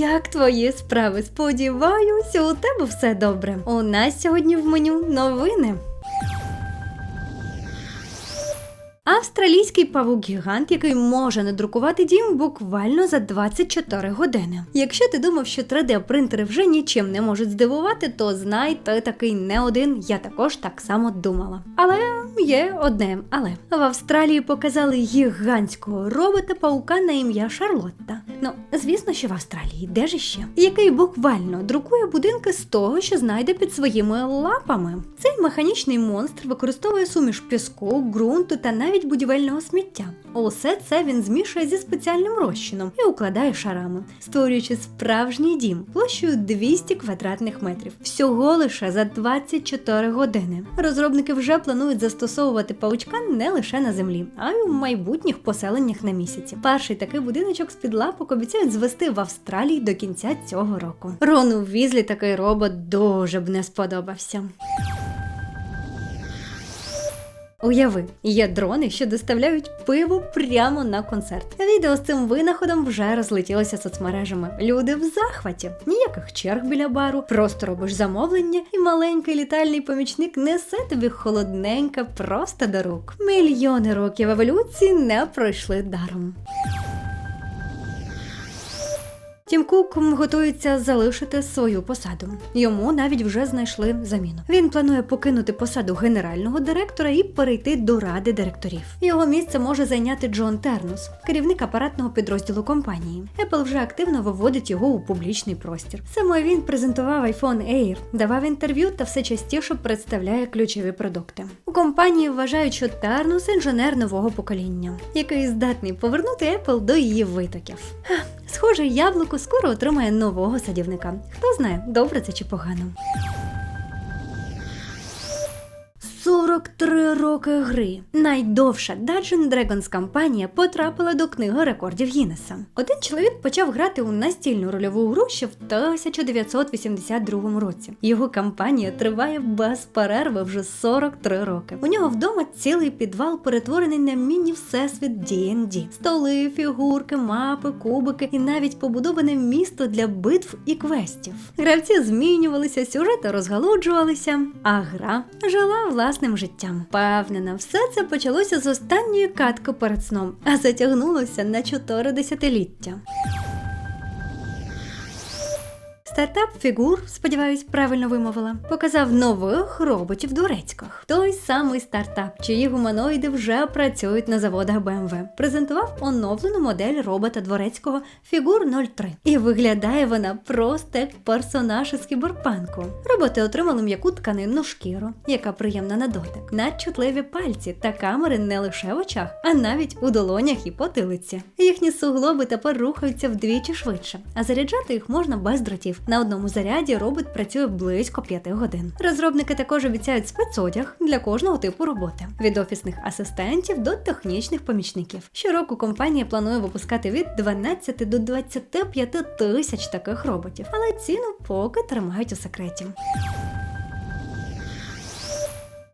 Як твої справи? Сподіваюся, у тебе все добре. У нас сьогодні в меню новини. Австралійський павук-гігант, який може надрукувати дім буквально за 24 години. Якщо ти думав, що 3D-принтери вже нічим не можуть здивувати, то знай, ти такий не один. Я також так само думала. Але є одне, але в Австралії показали гігантського робота-паука на ім'я Шарлотта. Ну, звісно, що в Австралії, де ж іще? Який буквально друкує будинки з того, що знайде під своїми лапами. Цей механічний монстр використовує суміш піску, ґрунту та навіть будівельного сміття. Усе це він змішує зі спеціальним розчином і укладає шарами, створюючи справжній дім площею 200 квадратних метрів. Всього лише за 24 години. Розробники вже планують застосовувати паучка не лише на землі, а й у майбутніх поселеннях на місяці. Перший такий будиночок з під лапок обіцяють звести в Австралії до кінця цього року. Рону Візлі такий робот дуже б не сподобався. Уяви, є дрони, що доставляють пиво прямо на концерт. Відео з цим винаходом вже розлетілося соцмережами. Люди в захваті, ніяких черг біля бару, просто робиш замовлення, і маленький літальний помічник несе тобі холодненько просто до рук. Мільйони років еволюції не пройшли даром. Тім Кук готується залишити свою посаду. Йому навіть вже знайшли заміну. Він планує покинути посаду генерального директора і перейти до ради директорів. Його місце може зайняти Джон Тернус, керівник апаратного підрозділу компанії. Apple вже активно виводить його у публічний простір. Саме він презентував iPhone Air, давав інтерв'ю та все частіше представляє ключові продукти. У компанії вважають, що Тернус інженер нового покоління, який здатний повернути Apple до її витоків. Схоже, яблуко скоро отримає нового садівника. Хто знає, добре це чи погано. 43 роки гри. Найдовша Dungeon Dragons кампанія потрапила до книги рекордів Гіннеса. Один чоловік почав грати у настільну рольову гру ще в 1982 році. Його кампанія триває без перерви вже 43 роки. У нього вдома цілий підвал перетворений на міні-всесвіт D&D. Столи, фігурки, мапи, кубики і навіть побудоване місто для битв і квестів. Гравці змінювалися, сюжети розгалуджувалися, а гра жила власним життям. Впевнена, все це почалося з останньої катки перед сном, а затягнулося на чотири десятиліття. Стартап фігур, сподіваюсь, правильно вимовила, показав нових роботів дурецьких. Той самий стартап, чиї гуманоїди вже працюють на заводах BMW, презентував оновлену модель робота дворецького фігур 03. І виглядає вона просто як персонаж із кіберпанку. Роботи отримали м'яку тканинну шкіру, яка приємна на дотик, надчутливі пальці та камери не лише в очах, а навіть у долонях і потилиці. Їхні суглоби тепер рухаються вдвічі швидше, а заряджати їх можна без дротів. На одному заряді робот працює близько 5 годин. Розробники також обіцяють спецодяг для кожного типу роботи від офісних асистентів до технічних помічників. Щороку компанія планує випускати від 12 до 25 тисяч таких роботів, але ціну поки тримають у секреті.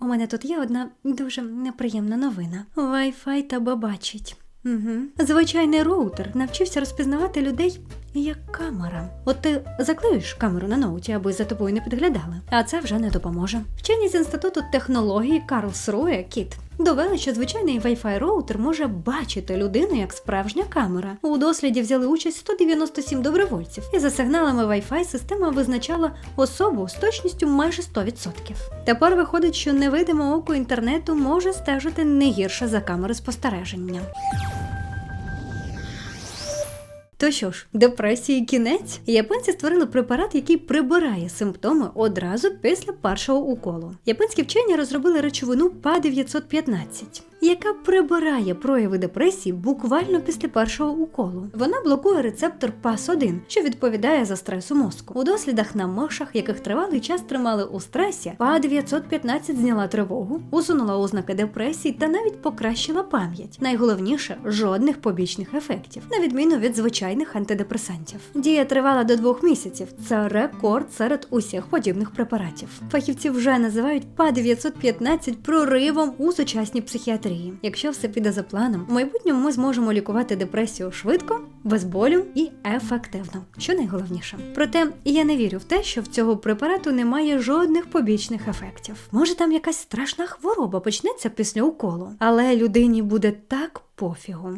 У мене тут є одна дуже неприємна новина. Wi-Fi тебе бачить. Угу. Звичайний роутер навчився розпізнавати людей як камера. От ти заклеїш камеру на ноуті, аби за тобою не підглядали, а це вже не допоможе. Вчені з інституту технології Карлсруе Кіт довели, що звичайний Wi-Fi роутер може бачити людину як справжня камера. У досліді взяли участь 197 добровольців, і за сигналами Wi-Fi система визначала особу з точністю майже 100%. Тепер виходить, що невидиме око інтернету може стежити не гірше за камери спостереження. То що ж, депресії кінець? Японці створили препарат, який прибирає симптоми одразу після першого уколу. Японські вчені розробили речовину ПА-915, яка прибирає прояви депресії буквально після першого уколу. Вона блокує рецептор ПАС-1, що відповідає за стрес у мозку. У дослідах на мишах, яких тривалий час тримали у стресі, ПА-915 зняла тривогу, усунула ознаки депресії та навіть покращила пам'ять. Найголовніше жодних побічних ефектів, на відміну від звичайного звичайних антидепресантів. Дія тривала до двох місяців. Це рекорд серед усіх подібних препаратів. Фахівці вже називають ПА 915 проривом у сучасній психіатрії. Якщо все піде за планом, в майбутньому ми зможемо лікувати депресію швидко, без болю і ефективно, що найголовніше. Проте я не вірю в те, що в цього препарату немає жодних побічних ефектів. Може, там якась страшна хвороба почнеться після уколу, але людині буде так пофігу.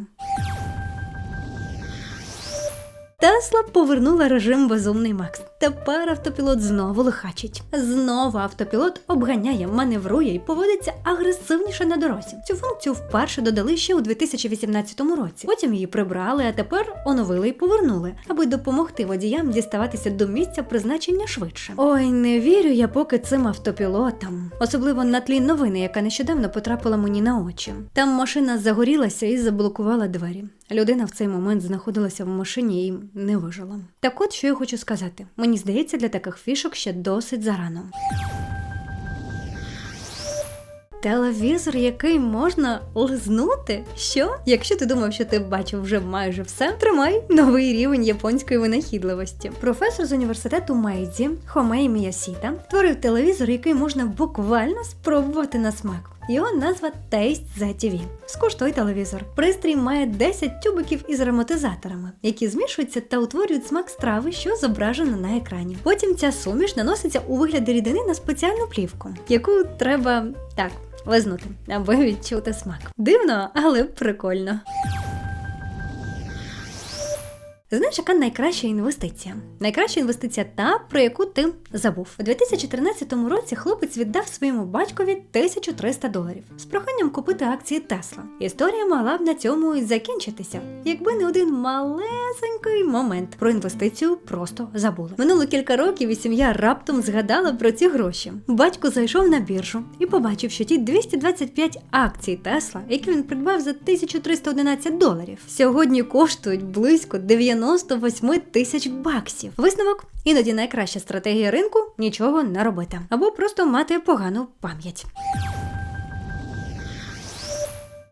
Тесла повернула режим безумний Макс. Тепер автопілот знову лихачить. Знову автопілот обганяє, маневрує і поводиться агресивніше на дорозі. Цю функцію вперше додали ще у 2018 році. Потім її прибрали, а тепер оновили і повернули, аби допомогти водіям діставатися до місця призначення швидше. Ой, не вірю я поки цим автопілотам, особливо на тлі новини, яка нещодавно потрапила мені на очі. Там машина загорілася і заблокувала двері. Людина в цей момент знаходилася в машині і не вижила. Так от що я хочу сказати. Мені здається, для таких фішок ще досить зарано. Телевізор, який можна лизнути? Що? Якщо ти думав, що ти бачив вже майже все, тримай новий рівень японської винахідливості. Професор з університету Мейдзі Хомей Міясіта творив телевізор, який можна буквально спробувати на смак. Його назва Taste ZTV. Скуштуй телевізор. Пристрій має 10 тюбиків із ароматизаторами, які змішуються та утворюють смак страви, що зображено на екрані. Потім ця суміш наноситься у вигляді рідини на спеціальну плівку, яку треба так лизнути, аби відчути смак. Дивно, але прикольно. Знаєш, яка найкраща інвестиція? Найкраща інвестиція та, про яку ти забув. У 2013 році хлопець віддав своєму батькові 1300 доларів з проханням купити акції Тесла. Історія могла б на цьому і закінчитися, якби не один малесенький момент. Про інвестицію просто забули. Минуло кілька років, і сім'я раптом згадала про ці гроші. Батько зайшов на біржу і побачив, що ті 225 акцій Тесла, які він придбав за 1311 доларів, сьогодні коштують близько 90 98 тисяч баксів. Висновок іноді найкраща стратегія ринку нічого не робити або просто мати погану пам'ять.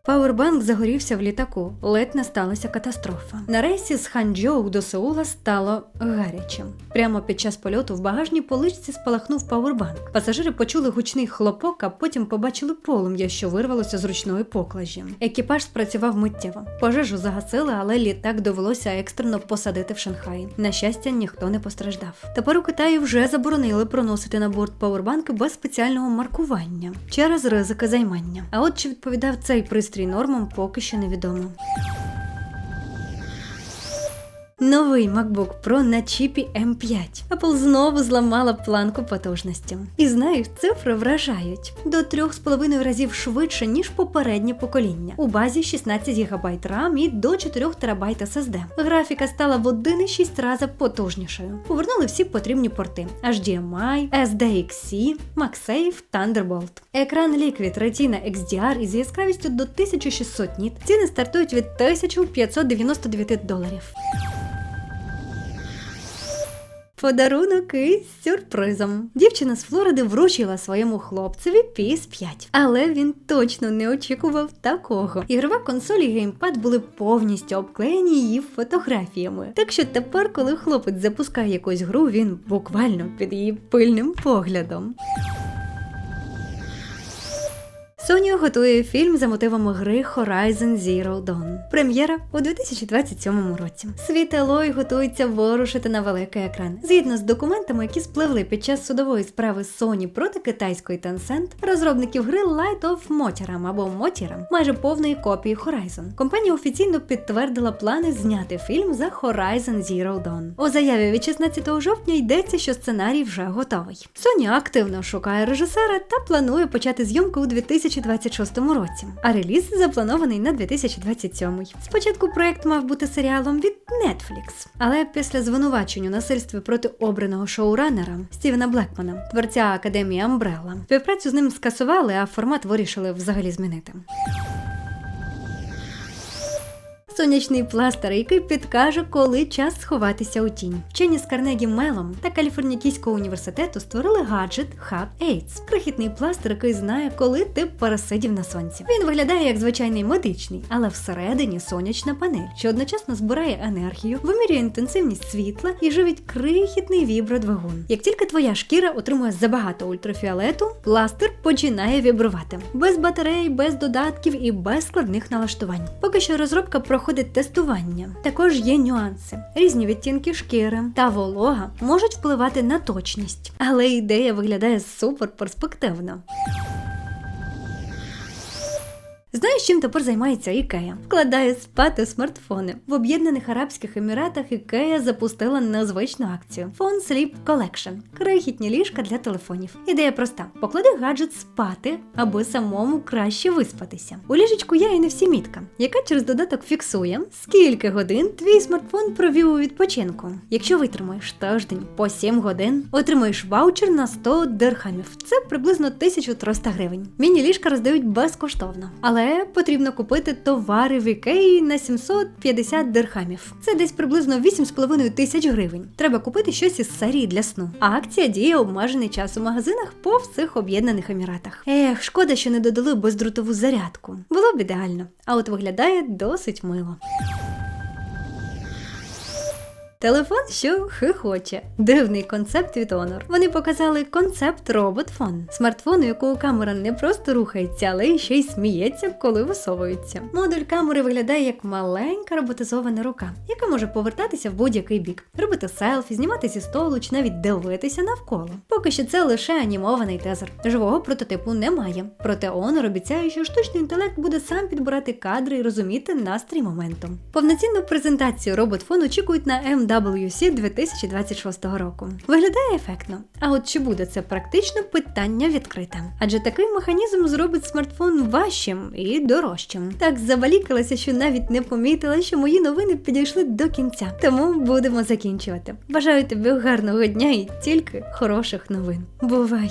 Пауербанк загорівся в літаку. Ледь не сталася катастрофа. На рейсі з Ханчжоу до Сеула стало гарячим. Прямо під час польоту в багажній поличці спалахнув пауербанк. Пасажири почули гучний хлопок, а потім побачили полум'я, що вирвалося з ручної поклажі. Екіпаж спрацював миттєво. Пожежу загасили, але літак довелося екстрено посадити в Шанхаї. На щастя, ніхто не постраждав. Тепер у Китаї вже заборонили проносити на борт пауербанки без спеціального маркування через ризики займання. А от чи відповідав цей пристрій нормам, поки що невідомо. Новий MacBook Pro на чіпі M5. Apple знову зламала планку потужності. І знаєш, цифри вражають до 3,5 разів швидше, ніж попереднє покоління. У базі 16 ГБ RAM і до 4 ТБ SSD. Графіка стала в 1,6 рази потужнішою. Повернули всі потрібні порти: HDMI, SDXC, MagSafe, Thunderbolt. Екран Liquid Retina XDR із яскравістю до 1600 ніт. Ціни стартують від 1599 доларів. Подарунок із сюрпризом. Дівчина з Флориди вручила своєму хлопцеві PS5. Але він точно не очікував такого. Ігрова консоль і геймпад були повністю обклеєні її фотографіями. Так що тепер, коли хлопець запускає якусь гру, він буквально під її пильним поглядом. Sony готує фільм за мотивами гри Horizon Zero Dawn. Прем'єра у 2027 році. Світ Елой готується ворушити на великий екран. Згідно з документами, які спливли під час судової справи Sony проти китайської Tencent, розробників гри Light of Motiram або Motiram, майже повної копії Horizon. Компанія офіційно підтвердила плани зняти фільм за Horizon Zero Dawn. У заяві від 16 жовтня йдеться, що сценарій вже готовий. Sony активно шукає режисера та планує почати зйомку у 2000 2026 році, а реліз запланований на 2027. Спочатку проект мав бути серіалом від Netflix, але після звинувачень у насильстві проти обраного шоуранера Стівена Блекмана, творця академії Амбрелла, співпрацю з ним скасували, а формат вирішили взагалі змінити. Сонячний пластир, який підкаже, коли час сховатися у тінь. Вчені з Карнегі Мелом та Каліфорнійського університету створили гаджет Hub AIDS. крихітний пластир, який знає, коли ти пересидів на сонці. Він виглядає як звичайний медичний, але всередині сонячна панель, що одночасно збирає енергію, вимірює інтенсивність світла і живить крихітний вібродвигун. Як тільки твоя шкіра отримує забагато ультрафіолету, пластир починає вібрувати без батарей, без додатків і без складних налаштувань. Поки що розробка проходить тестування. Також є нюанси. Різні відтінки шкіри та волога можуть впливати на точність, але ідея виглядає супер перспективно. Знаєш, чим тепер займається Ікея? Вкладає спати смартфони. В Об'єднаних Арабських Еміратах Ікея запустила незвичну акцію Phone Sleep Collection – крихітні ліжка для телефонів. Ідея проста: поклади гаджет спати, аби самому краще виспатися. У ліжечку є NFC мітка, яка через додаток фіксує, скільки годин твій смартфон провів у відпочинку. Якщо витримаєш тиждень по 7 годин, отримаєш ваучер на 100 дирхамів. Це приблизно 1300 гривень. Міні-ліжка роздають безкоштовно, але потрібно купити товари в Ікеї на 750 дирхамів. Це десь приблизно 8,5 тисяч гривень. Треба купити щось із серії для сну. А акція діє обмежений час у магазинах по всіх об'єднаних еміратах. Ех, шкода, що не додали бездротову зарядку. Було б ідеально, а от виглядає досить мило. Телефон, що хихоче. Дивний концепт від Honor. Вони показали концепт робот-фон. Смартфон, у якого камера не просто рухається, але ще й сміється, коли висовується. Модуль камери виглядає як маленька роботизована рука, яка може повертатися в будь-який бік, робити селфі, знімати зі столу чи навіть дивитися навколо. Поки що це лише анімований тезер. Живого прототипу немає. Проте Honor обіцяє, що штучний інтелект буде сам підбирати кадри і розуміти настрій моменту. Повноцінну презентацію робот-фон очікують на MWC 2026 року. Виглядає ефектно. А от чи буде це практично питання відкрите? Адже такий механізм зробить смартфон важчим і дорожчим. Так завалікалася, що навіть не помітила, що мої новини підійшли до кінця. Тому будемо закінчувати. Бажаю тобі гарного дня і тільки хороших новин. Бувай!